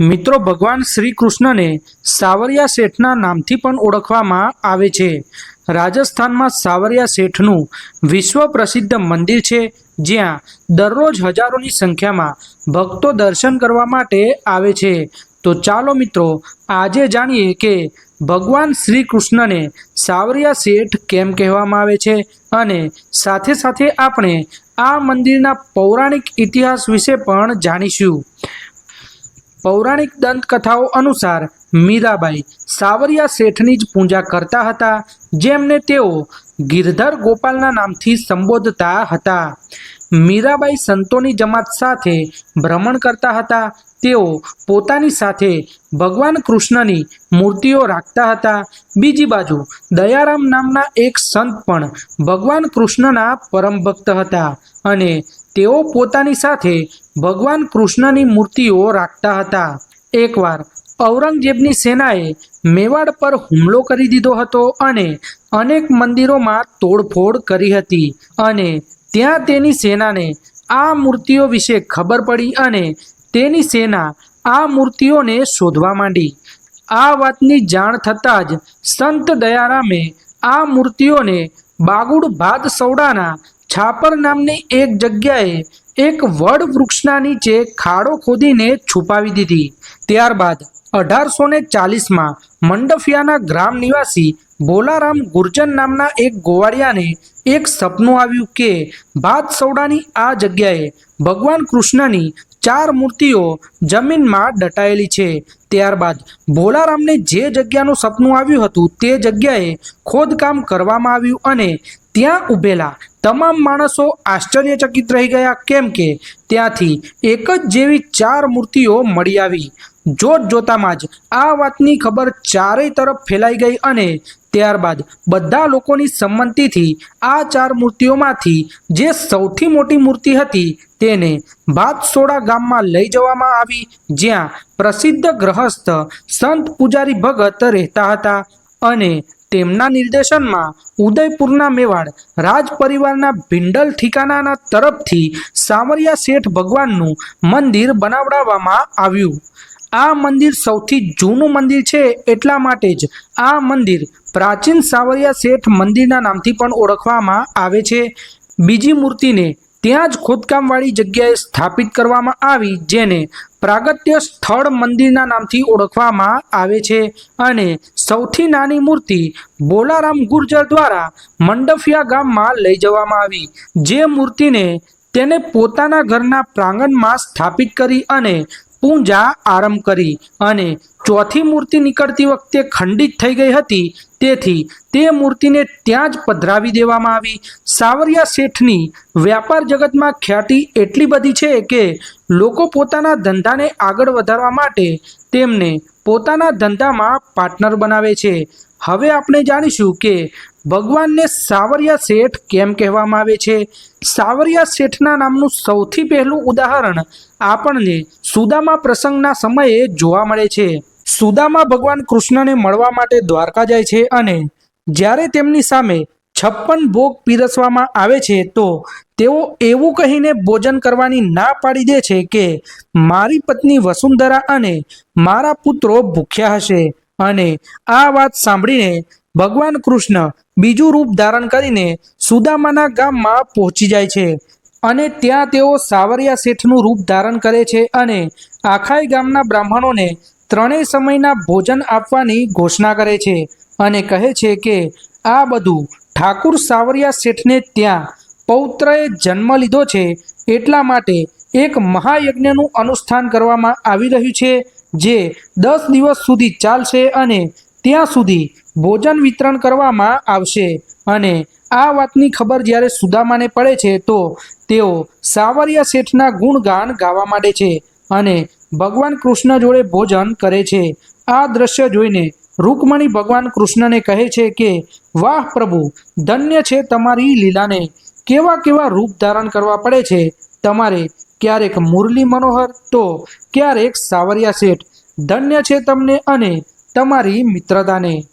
મિત્રો, ભગવાન શ્રી કૃષ્ણને સાવરિયા શેઠના નામથી પણ ઓળખવામાં આવે છે. રાજસ્થાનમાં સાવરિયા શેઠનું વિશ્વ પ્રસિદ્ધ મંદિર છે, જ્યાં દરરોજ હજારોની સંખ્યામાં ભક્તો દર્શન કરવા માટે આવે છે. તો ચાલો મિત્રો, આજે જાણીએ કે ભગવાન શ્રી કૃષ્ણને સાવરિયા શેઠ કેમ કહેવામાં આવે છે અને સાથે સાથે આપણે આ મંદિરના પૌરાણિક ઇતિહાસ વિશે પણ જાણીશું. પૌરાણિક દંતકથાઓ અનુસાર મીરાબાઈ સાવરિયા શેઠની જ પૂજા કરતા હતા, જેમને તેઓ ગિરધર ગોપાલના નામથી સંબોધતા હતા. મીરાબાઈ સંતોની જમાત સાથે ભ્રમણ કરતા હતા. તેઓ પોતાની સાથે ભગવાન કૃષ્ણની મૂર્તિઓ રાખતા હતા. બીજી બાજુ દયારામ નામના એક સંત પણ ભગવાન કૃષ્ણના પરમ ભક્ત હતા અને તેઓ પોતાની સાથે ભગવાન કૃષ્ણની મૂર્તિઓ રાખતા હતા. એકવાર ઔરંગઝેબની સેનાએ મેવાડ પર હુમલો કરી દીધો હતો અને અનેક મંદિરોમાં તોડફોડ કરી હતી અને ત્યાં તેની સેનાને આ મૂર્તિઓ વિશે ખબર પડી અને તેની સેના આ મૂર્તિઓને શોધવા માંડી. આ વાતની જાણ થતાં જ સંત દયારામે આ મૂર્તિઓને બાગુડ ભાદ સૌડાના છાપર નામની એક જગ્યાએ એક વડ વૃક્ષના નીચે ખાડો ખોદીને છુપાવી દીધી. ત્યારબાદ અઢારસો ને ચાલીસમાં મંડફિયાના ગ્રામ નિવાસી ભોલારામ ગુર્જન નામના એક ગોવાળિયાને એક સપનું આવ્યું કે ભાત સૌડાની આ જગ્યાએ ભગવાન કૃષ્ણની ચાર મૂર્તિઓ જમીનમાં દટાયેલી છે. ત્યારબાદ ભોલારામને જે જગ્યાનું સપનું આવ્યું હતું તે જગ્યાએ ખોદકામ કરવામાં આવ્યું અને ત્યાં ઊભેલા તમામ માણસો આશ્ચર્યચકિત રહી ગયા, કેમ કે ત્યાંથી એક જ જેવી ચાર મૂર્તિઓ મળી આવી. જોત જોતામાં જ આ વાતની ખબર ચારેય તરફ ફેલાઈ ગઈ અને ત્યારબાદ બધા લોકોની સંમતિથી આ ચાર મૂર્તિઓમાંથી જે સૌથી મોટી મૂર્તિ હતી તેને ભાતસોડા ગામમાં લઈ જવામાં આવી, જ્યાં પ્રસિદ્ધ ગ્રહસ્થ સંત પૂજારી ભગત રહેતા હતા અને તેમના નિર્દેશનમાં ઉદયપુરના મેવાડ રાજ પરિવારના ભિંડલ ઠિકાનાના તરફથી સાવરિયા શેઠ ભગવાનનું મંદિર બનાવડાવવામાં આવ્યું. આ મંદિર સૌથી જૂનું મંદિર છે એટલા માટે જ આ મંદિર પ્રાચીન સાવરિયા શેઠ મંદિરના નામથી પણ ઓળખવામાં આવે છે. બીજી મૂર્તિને ત્યાં જ ખોદકામવાળી જગ્યાએ સ્થાપિત કરવામાં આવી, જેને પ્રાગત્ય સ્થળ મંદિરના નામથી ઓળખવામાં આવે છે અને સૌથી નાની મૂર્તિ બોલારામ ગુર્જર દ્વારા મંડફિયા ગામમાં લઈ જવામાં આવી. જે મૂર્તિને તેને પોતાના ઘરના પ્રાંગણમાં સ્થાપિત કરી અને પૂજા આરંભ કરી અને ચોથી મૂર્તિ નીકળતી વખતે ખંડિત થઈ ગઈ હતી. તેથી તે મૂર્તિને ત્યાં જ પધરાવી દેવામાં આવી. સાવરિયા શેઠની વ્યાપાર જગતમાં ખ્યાતિ એટલી બધી છે કે લોકો પોતાના ધંધાને આગળ વધારવા માટે તેમને પોતાના ધંધામાં પાર્ટનર બનાવે છે. હવે આપણે જાણીશું કે ભગવાનને સાવરિયા શેઠ કેમ કહેવામાં આવે છે? સાવરિયા શેઠના નામનું સૌથી પહેલું ઉદાહરણ આપણને સુદામા પ્રસંગના સમયે જોવા મળે છે. સુદામા ભગવાન કૃષ્ણને મળવા માટે દ્વારકા જાય છે અને જ્યારે તેમની સામે છપ્પન ભોગ પીરસવામાં આવે છે, તો તેઓ એવું કહીને ભોજન કરવાની ના પાડી દે છે કે, મારી પત્ની વસુંધરા અને મારા પુત્રો ભૂખ્યા હશે. અને આ વાત સાંભળીને ભગવાન કૃષ્ણ બીજું રૂપ ધારણ કરીને સુદામાના ગામમાં પહોંચી જાય છે. અને ત્યાં તેઓ સાવરિયા શેઠનું રૂપ ધારણ કરે છે અને આખાઈ ગામના બ્રાહ્મણોને ત્રણેય સમયના ભોજન આપવાની ઘોષણા કરે છે અને કહે છે કે આ બધું ઠાકુર સાવરિયા શેઠને ત્યાં પૌત્રએ જન્મ લીધો છે એટલા માટે એક મહાયજ્ઞનું અનુષ્ઠાન કરવામાં આવી રહ્યું છે જે દસ દિવસ સુધી ચાલશે અને ત્યાં સુધી ભોજન વિતરણ કરવામાં આવશે. અને આ વાતની ખબર જ્યારે સુદામાને પડે છે, તો તેઓ સાવરિયા શેઠના ગુણગાન ગાવા માંડે છે અને ભગવાન કૃષ્ણ જોડે ભોજન કરે છે. આ દ્રશ્ય જોઈને રૂકમણી ભગવાન કૃષ્ણને કહે છે કે, વાહ પ્રભુ, ધન્ય છે તમારી લીલાને. કેવા કેવા રૂપ ધારણ કરવા પડે છે? તમારે ક્યારેક મુરલી મનોહર તો ક્યારેક સાવરિયા શેઠ. ધન્ય છે તમને અને તમારી મિત્રતાને.